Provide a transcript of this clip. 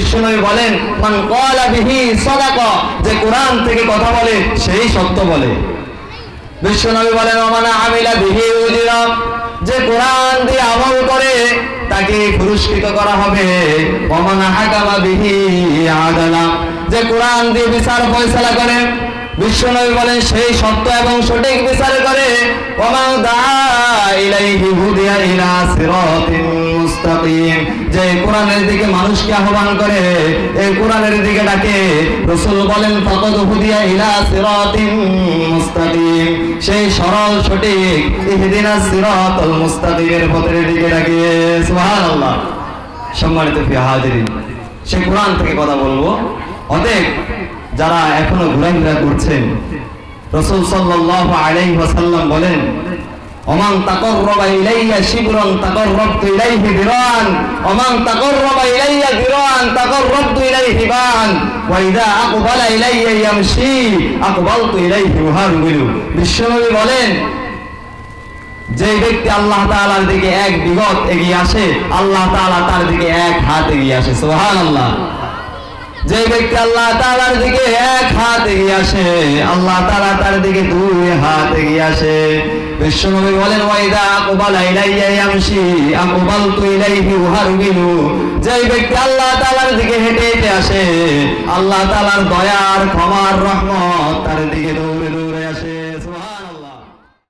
বিশ্বনবী বলেন, মান ক্বালা বিহি যে কোরআন থেকে কথা বলে, সেই সত্য বলে। বিশ্বনবী বলেন, ওমানা আমিলা বিহি উজিরা যে কোরআন দিয়ে আমল করে, তাকে পুরস্কৃত করা হবে। ওমানা হাকামা বিহি আদালা যে কোরআন দিয়ে বিচার ফয়সালা করে। বিশ্বনবী বলেন, সেই সত্য এবং সঠিক বিচার করে। ওমা দা ইলাইহি হুদিয়া ইলা সিরাতিন মুস্তাকিম। যে কোরআনের দিকে মানুষকে আহ্বান করে এই কোরআনের দিকে ডাকে। রাসূল বলেন, ফাকাদ হুদিয়া ইলা সিরাতিন মুস্তাকিম। সেই সরল, সঠিক, ইহদিনা সিরাতাল মুস্তাকিমের পথের দিকে ডাকে। সুবহানাল্লাহ। সম্মানিত প্রিয় হাজিরিন সেই কোরআন থেকে কথা বলব। অতএব, যারা এখনও ঘোরাঘুরা করছেন, রসুল সাল্লাল্লাহু আলাইহি ওয়াসাল্লাম বলেন তাকাররাবা ইলাইয়া শিবরান তাকাররাবতু ইলাইহি দিরান ওমান তাকাররাবা ইলাইয়া দিরান তাকাররাবতু ইলাইহি বান। ওয়া ইযা আকবালা ইলাইয়া ইয়ামশি, আকবালতু ইলাইহি মুহারবিলু বিশ্বনবী বলেন যে ব্যক্তি আল্লাহ তাআলার দিকে এক বিগত এগিয়ে আসে, আল্লাহ তাআলা তার দিকে এক হাত এগিয়ে আসে। সুবহানাল্লাহ। যে ব্যক্তি আল্লাহ তাআলার দিকে এক হাত এগিয়ে আসে, আল্লাহ তাআলা তার দিকে দুই হাত এগিয়ে আসে। বিশ্বনবী বলেন, ওয়াইদা আকবালা ইলাইয়া ইয়ামশি, আকবালতু ইলাইহি উহারবিলু। যেই ব্যক্তি আল্লাহ তাআলার দিকে হেঁটে হেঁটে আসে, আল্লাহ তাআলার দয়ার ক্ষমার রহমত তার দিকে দৌড়